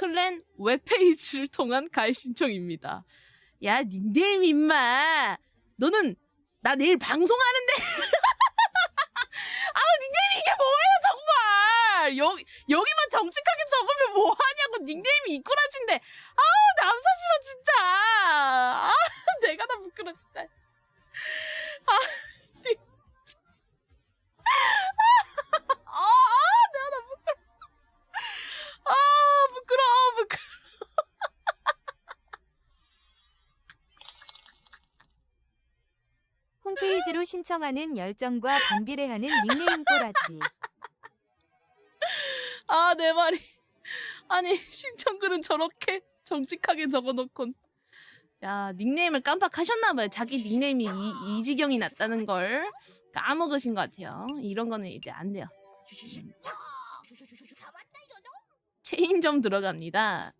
클랜 웹페이지를 통한 가입 신청입니다. 야, 닉네임 임마. 너는 나 내일 방송하는데. 아우, 닉네임이 이게 뭐예요, 정말. 여기, 여기만 정직하게 적으면 뭐 하냐고 닉네임이 이꾸라진데. 아우, 남사시러 진짜. 아, 내가 다 부끄러 진짜. 홈페이지로 신청하는 열정과 반비례하는 닉네임 꼬라지. 아, 내 말이. 아니, 신청글은 저렇게 정직하게 적어놓곤. 야, 닉네임을 깜빡하셨나봐요. 자기 닉네임이 이, 이 지경이 났다는 걸 까먹으신 것 같아요. 이런 거는 이제 안 돼요. 체인 점 들어갑니다.